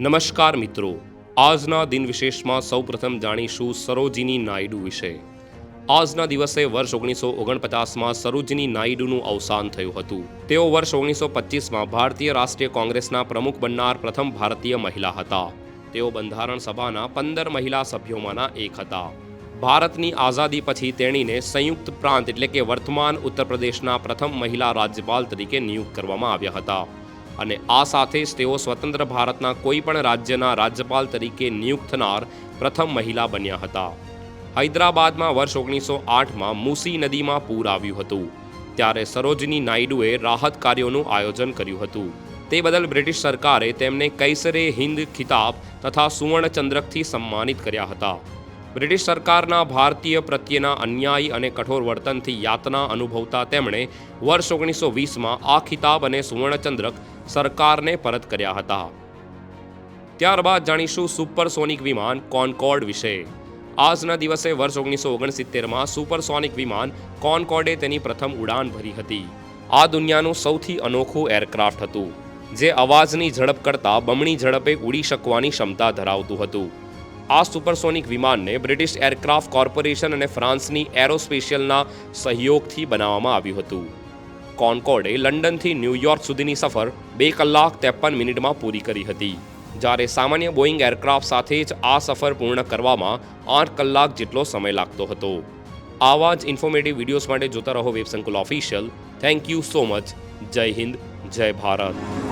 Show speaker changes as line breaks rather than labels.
નમસ્કાર મિત્રો. આજના દિન વિશેષમાં સૌપ્રથમ જાણીશું સરોજિની નાયડુ વિશે. આજના દિવસે વર્ષ ઓગણીસો ઓગણપચાસમાં સરોજિની નાયડુનું અવસાન થયું હતું. તેઓ વર્ષ ઓગણીસો પચીસમાં ભારતીય રાષ્ટ્રીય કોંગ્રેસના પ્રમુખ બનનાર પ્રથમ ભારતીય મહિલા હતા. તેઓ બંધારણ સભાના પંદર મહિલા સભ્યોમાંના એક હતા. ભારતની આઝાદી પછી તેણીને સંયુક્ત પ્રાંત એટલે કે વર્તમાન ઉત્તર પ્રદેશના પ્રથમ મહિલા રાજ્યપાલ તરીકે નિયુક્ત કરવામાં આવ્યા હતા. અને આ સાથે જ તેઓ સ્વતંત્ર ભારતના કોઈ પણ રાજ્યના રાજ્યપાલ તરીકે નિયુક્ત થનાર પ્રથમ મહિલા બન્યા હતા. હૈદરાબાદમાં વર્ષ ઓગણીસો આઠમાં મૂસી નદીમાં પૂર આવ્યું હતું. ત્યારે સરોજની નાયડુએ રાહત કાર્યોનું આયોજન કર્યું હતું. તે બદલ બ્રિટિશ સરકારે તેમને કૈસરે હિન્દ ખિતાબ તથા સુવર્ણચંદ્રકથી સન્માનિત કર્યા હતા. બ્રિટિશ સરકારના ભારતીય પ્રત્યેના અન્યાયી અને કઠોર વર્તનથી યાતના અનુભવતા તેમણે વર્ષ ઓગણીસો વીસમાં આ ખિતાબ અને સુવર્ણચંદ્રક સરકારને પરત કર્યા હતા. ત્યારબાદ જાણીશું સુપરસોનિક વિમાન કોનકોર્ડ વિશે. આજના દિવસે વર્ષ ઓગણીસો ઓગણસિત્તેરમાં સુપરસોનિક વિમાન કોનકોર્ડે તેની પ્રથમ ઉડાન ભરી હતી. આ દુનિયાનું સૌથી અનોખું એરક્રાફ્ટ હતું, જે અવાજની ઝડપ કરતાં બમણી ઝડપે ઉડી શકવાની ક્ષમતા ધરાવતું હતું. આ સુપરસોનિક વિમાનને બ્રિટિશ એરક્રાફ્ટ કોર્પોરેશન અને ફ્રાન્સની એરોસ્પેશિયલના સહયોગથી બનાવવામાં આવ્યું હતું. કોન્કોર્ડે લંડનથી ન્યૂયોર્ક સુધીની સફર બે કલાક ત્રેપન મિનિટમાં પૂરી કરી હતી. જ્યારે સામાન્ય બોઈંગ એરક્રાફ્ટ સાથે જ આ સફર પૂર્ણ કરવામાં આઠ કલાક જેટલો સમય લાગતો હતો. આવા જ ઇન્ફોર્મેટિવ વિડીયોઝ માટે જોતા રહો Websankul official. Thank you so much. જય હિન્દ, જય ભારત.